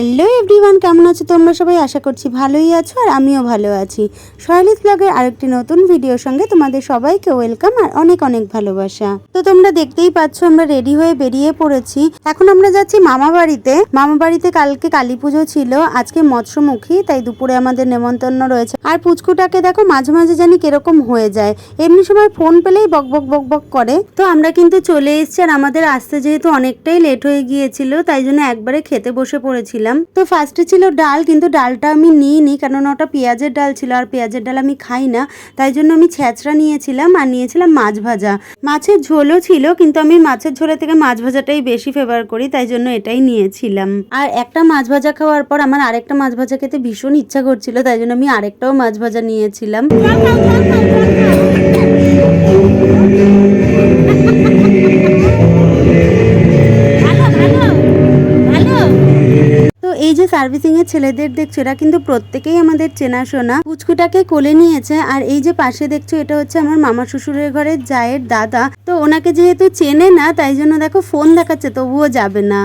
Everyone, কেমন আছো তোমরা সবাই? আশা করছি ভালোই আছো আর আমিও ভালো আছি। সয়লিত ব্লগের আরেকটি নতুন ভিডিওর সঙ্গে তোমাদের সবাইকে ওয়েলকাম আর অনেক অনেক ভালোবাসা। তো তোমরা দেখতেই পাচ্ছ আমরা রেডি হয়ে বেরিয়ে পড়েছি। এখন আমরা যাচ্ছি মামা বাড়িতে। মামা বাড়িতে কালকে কালী পুজো ছিল, আজকে মৎস্যমুখী, তাই দুপুরে আমাদের নেমন্তন্ন রয়েছে। আর পুচকুটাকে দেখো মাঝে মাঝে জানি কীরকম হয়ে যায়। এমনি সময় ফোন পেলেই বক বক বক বক করে। তো আমরা কিন্তু চলে এসেছি আর আমাদের আসতে যেহেতু অনেকটাই লেট হয়ে গিয়েছিল, তাই জন্য একবারে খেতে বসে পড়েছিলাম। তো ফার্স্টে ছিল ডাল, কিন্তু ডালটা আমি নিইনি কেননা ওটা পেঁয়াজের ডাল ছিল আর পেঁয়াজের ডাল আমি খাই না। তাই জন্য আমি ছ্যাঁচড়া নিয়েছিলাম আর নিয়েছিলাম মাছ ভাজা। মাছের ঝোলও ছিল, কিন্তু আমি মাছের ঝোলের থেকে মাছ ভাজাটাই বেশি ফেভার করি, তাই জন্য এটাই নিয়েছিলাম। আর একটা মাছ ভাজা খাওয়ার পর আমার আরেকটা মাছ ভাজা খেতে ভীষণ ইচ্ছা করছিল, তাই জন্য আমি আরেকটাও মাছ ভাজা নিয়েছিলাম। তো সার্ভিসিং এর ছেলেদের দেখছ এরা কিন্তু প্রত্যেকেই আমাদের চেনাশোনা পুচকুটাকে কোলে নিয়েছে আর এই যে পাশে দেখছ এটা হচ্ছে আমার মামা শ্বশুরের ঘরের জায়ের দাদা। তো ওনাকে যেহেতু চেনে না তাই জন্য দেখো ফোন দেখাচ্ছে তবুও যাবে না।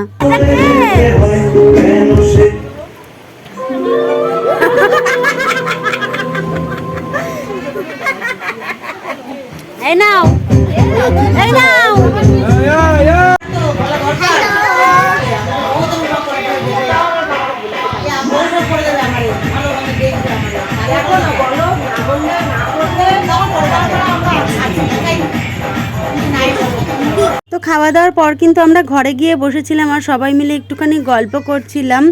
এই নাও এই নাও। খাওয়া দাওয়ার পর কিন্তু আমরা ঘরে গিয়ে বসেছিলাম আর সবাই মিলে একটুখানি গল্প করছিলাম।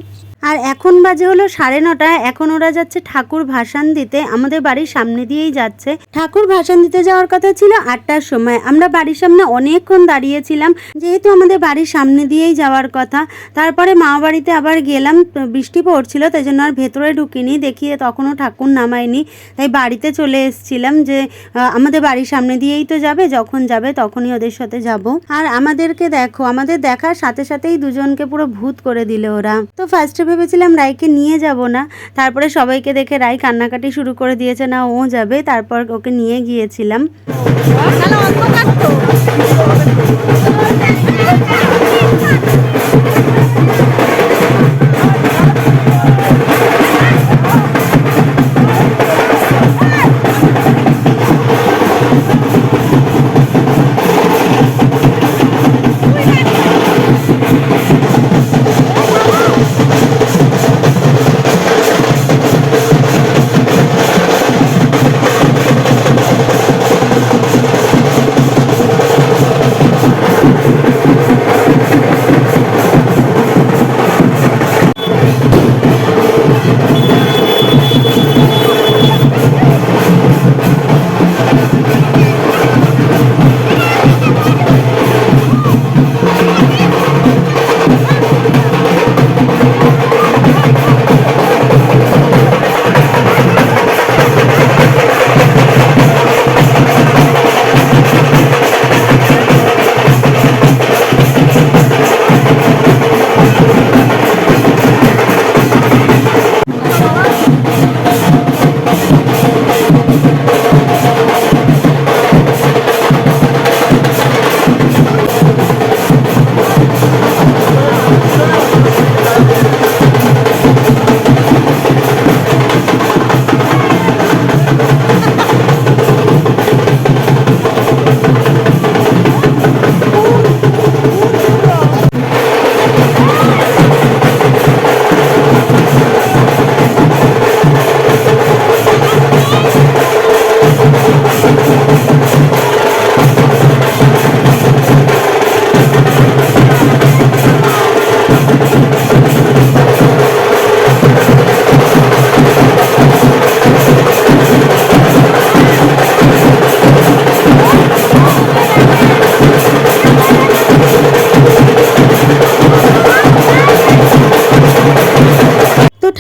আর এখন বাজে হলো সাড়ে নটা। এখন ওরা যাচ্ছে ঠাকুর ভাসান দিতে। আমাদের বাড়ির সামনে দিয়েই যাচ্ছে। ঠাকুর ভাসান দিতে যাওয়ার কথা ছিল আটটার সময়। আমরা বাড়ির সামনে অনেকক্ষণ দাঁড়িয়েছিলাম। যেহেতু আমাদের বাড়ির সামনে দিয়েই যাওয়ার কথা, তারপরে মা বাড়িতে আবার গেলাম। বৃষ্টি পড়ছিল, তাই জন্য আর ভেতরে ঢুকিনি। দেখিয়ে তখনও ঠাকুর নামায়নি। তাই বাড়িতে চলে এসেছিলাম যে আমাদের বাড়ির সামনে দিয়েই তো যাবে। যখন যাবে তখনই ওদের সাথে যাব। আর আমাদেরকে দেখো, আমাদের দেখার সাথে সাথেই দুজনকে পুরো ভূত করে দিল ওরা। তো ফার্স্টে ভেবেছিলাম রায়কে নিয়ে যাব না। তারপরে সবাইকে দেখে রায় কান্নাকাটি শুরু করে দিয়েছে, না, ও যাবে। তারপর ওকে নিয়ে গিয়েছিলাম।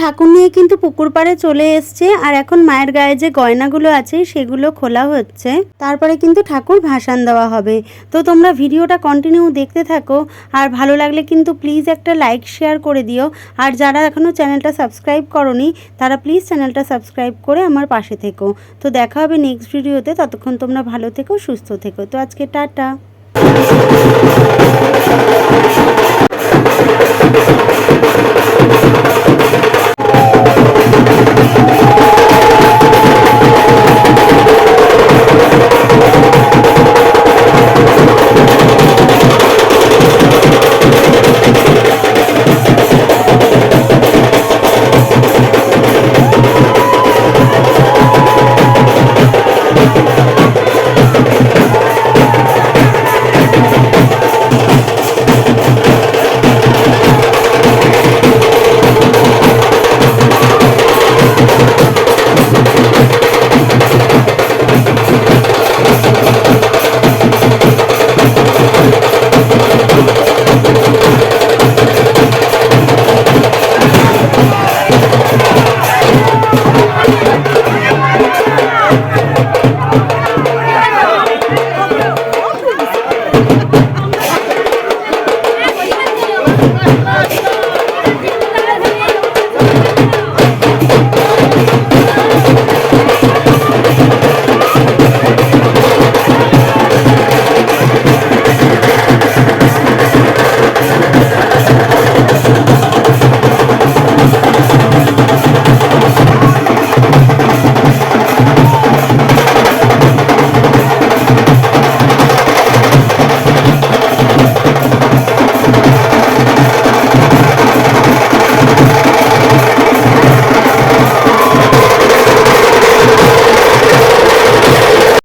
ঠাকুর নিয়ে কিন্তু পুকুর পাড়ে চলে এসছে আর এখন মায়ের গায়ে যে গয়নাগুলো আছে সেগুলো খোলা হচ্ছে। তারপরে কিন্তু ঠাকুর ভাসান দেওয়া হবে। তো তোমরা ভিডিওটা কন্টিনিউ দেখতে থাকো আর ভালো লাগলে কিন্তু প্লিজ একটা লাইক শেয়ার করে দিও। আর যারা এখনও চ্যানেলটা সাবস্ক্রাইব করনি, তারা প্লিজ চ্যানেলটা সাবস্ক্রাইব করে আমার পাশে থেকো। তো দেখা হবে নেক্সট ভিডিওতে ততক্ষণ তোমরা ভালো থেকো, সুস্থ থেকো। তো আজকে টাটা।